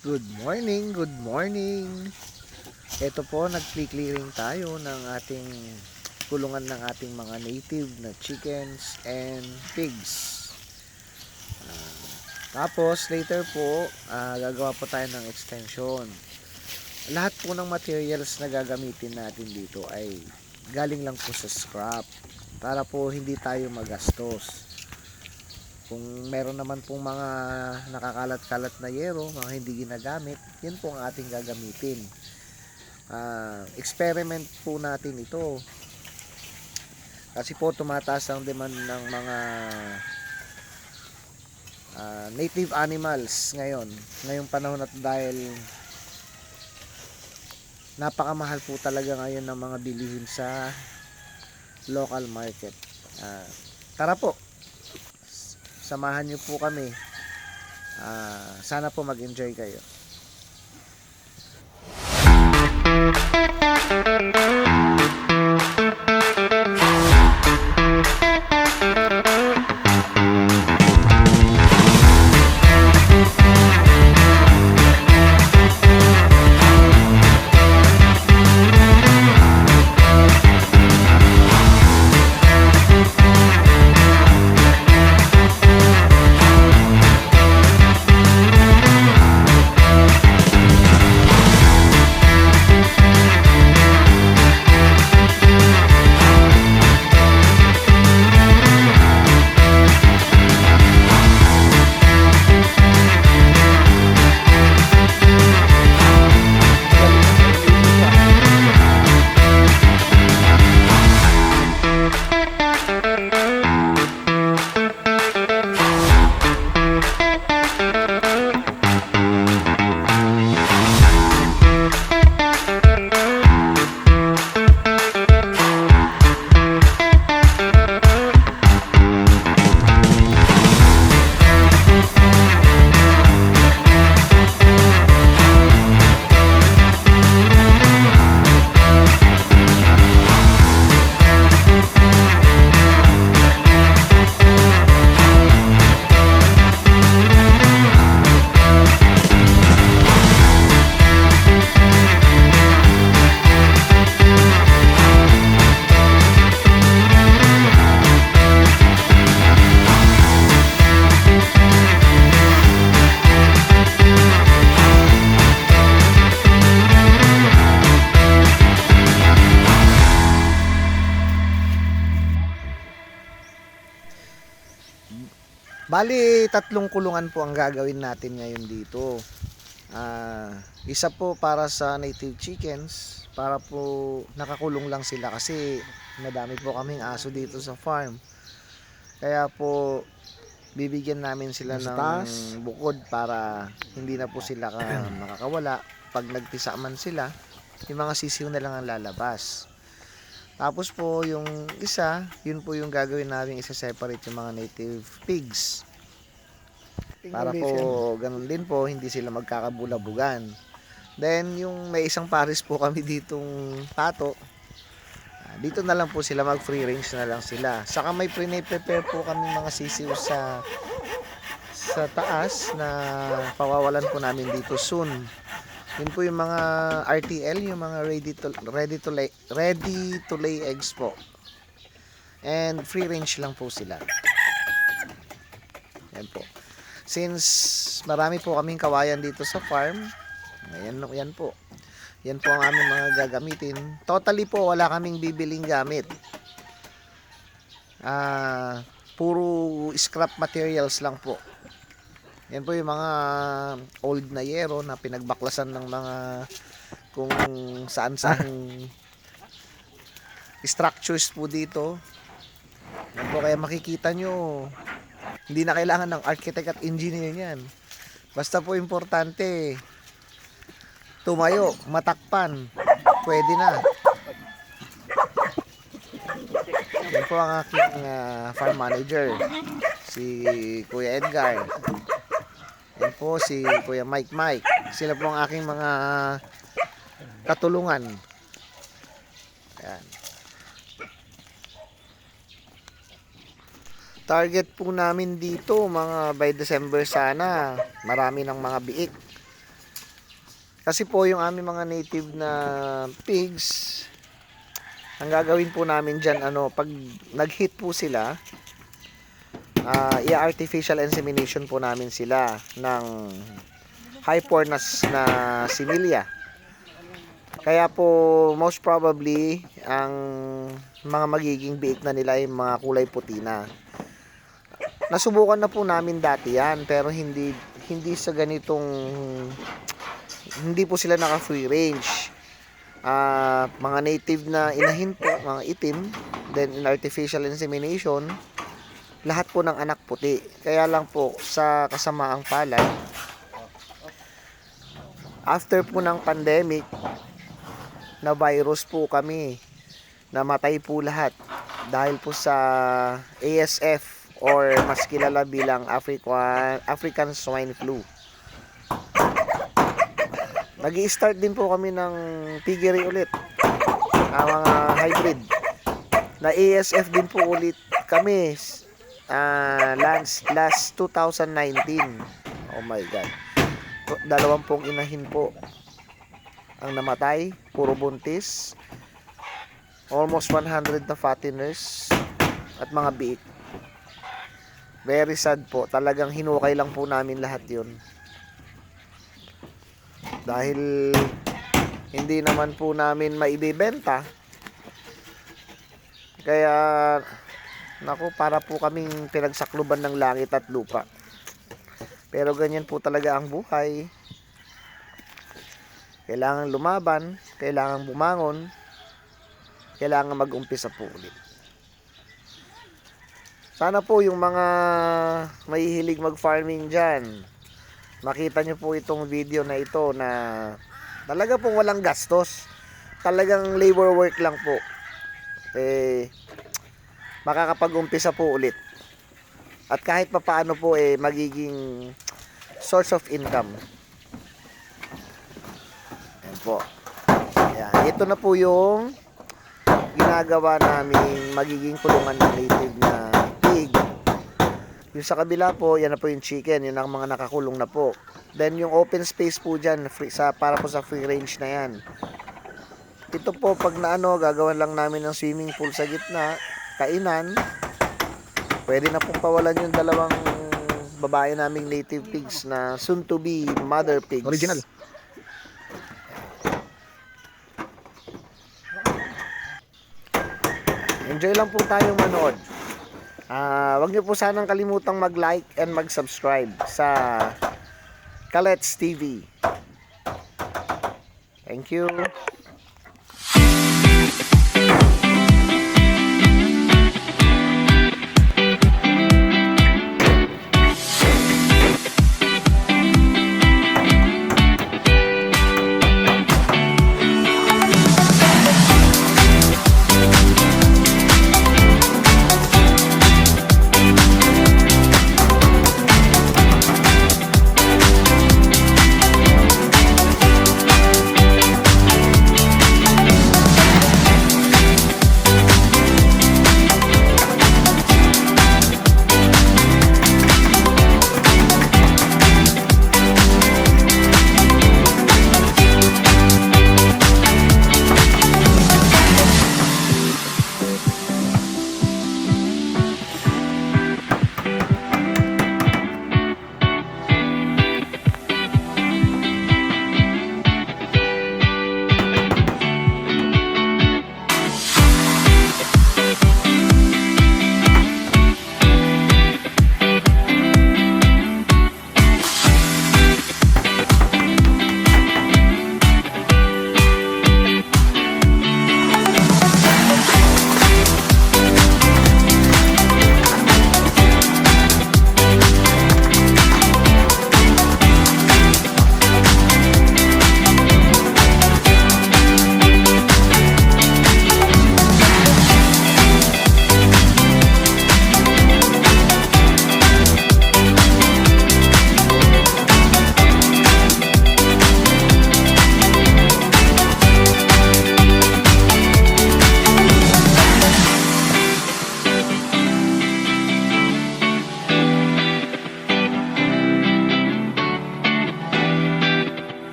Good morning, good morning. Ito po, nag-clearing tayo ng ating kulungan ng ating mga native na chickens and pigs. Ah, tapos, later po, ah, gagawa po tayo ng extension. Lahat po ng materials na gagamitin natin dito ay galing lang po sa scrap para po hindi tayo magastos. Kung meron naman pong mga nakakalat-kalat na yero, mga hindi ginagamit, yun po ang ating gagamitin. Ah, experiment po natin ito. Kasi po tumataas ang demand ng mga ah, native animals ngayon. Ngayong panahon at dahil napakamahal po talaga ngayon ng mga bilihin sa local market. Ah, tara po, samahan niyo po kami. Ah, sana po mag-enjoy kayo. Bali, tatlong kulungan po ang gagawin natin ngayon dito. Ah, isa po para sa native chickens, para po nakakulong lang sila kasi madami po kaming aso dito sa farm. Kaya po bibigyan namin sila Sa ng bukod para hindi na po sila ka makakawala. Pag nagtisa man sila, yung mga sisiw na lang ang lalabas. Tapos po yung isa, yun po yung gagawin namin isa-separate yung mga native pigs. Para po ganun din po, hindi sila magkakabulabugan. Then yung may isang pares po kami ditong pato. ah, Dito na lang po sila mag free range na lang sila. Saka may pre-prepare po kami mga sisiw sa sa taas na pawawalan po namin dito soon. Yun po yung mga RTL, yung mga ready to ready to lay ready to lay eggs po. And free range lang po sila. Yan po. Since marami po kaming kawayan dito sa farm, ayan, yan po. Yan po ang aming mga gagamitin. Totally po, wala kaming bibiling gamit. Ah, puro scrap materials lang po. Yan po yung mga old na yero na pinagbaklasan ng mga kung saan saan structures po dito. Yan po kaya makikita nyo, hindi na kailangan ng architect at engineer yan. Basta po importante, tumayo, matakpan, pwede na. Yan po ang aking ah, farm manager, si Kuya Edgar. Yan po si Kuya Mike Mike. Sila po ang aking mga katulungan. Ayan. Target po namin dito mga by December sana. Marami ng mga biik. Kasi po yung aming mga native na pigs, ang gagawin po namin dyan, ano, pag nag-hit po sila, ah i-artificial insemination po namin sila ng high pornas na similya. Kaya po, most probably, ang mga magiging biik na nila ay mga kulay puti na. Nasubukan na po namin dati yan, pero hindi hindi sa ganitong hindi po sila naka free range. Ah, mga native na inahin po, mga itim, then in artificial insemination, lahat po ng anak puti. Kaya lang po sa kasamaang palad, after po ng pandemic, na virus po kami, namatay po lahat dahil po sa ASF or mas kilala bilang African, African Swine Flu. nag start din po kami ng piggery ulit. Ang mga hybrid. Na ASF din po ulit kami ah last, last 2019. Oh my God. Dalawampung inahin po ang namatay. Puro buntis. Almost 100 na fatteners at mga biik. Very sad po. Talagang hinukay lang po namin lahat yun. Dahil hindi naman po namin maibibenta. Kaya, naku, para po kaming pinagsakluban ng langit at lupa. Pero ganyan po talaga ang buhay. Kailangan lumaban, kailangan bumangon, kailangan mag-umpisa po ulit. Sana po yung mga mahihilig mag-farming dyan, makita nyo po itong video na ito na talaga pong walang gastos. Talagang labor work lang po. Eh, makakapag-umpisa po ulit. At kahit papaano po eh, magiging source of income. Yan po. Yan. Ito na po yung ginagawa namin magiging kulungan ng native na pig. Yung sa kabila po, yan na po yung chicken. Yun ang mga nakakulong na po. Then yung open space po dyan, free, sa, para po sa free range na yan. Ito po, pag naano, gagawan lang namin ng swimming pool sa gitna, kainan. Pwede na pong pawalan yung dalawang babae naming native pigs na soon to be mother pigs. Original. Enjoy lang po tayong manood. Ah, wag niyo po sanang kalimutang mag-like and mag-subscribe sa Kalets TV. Thank you.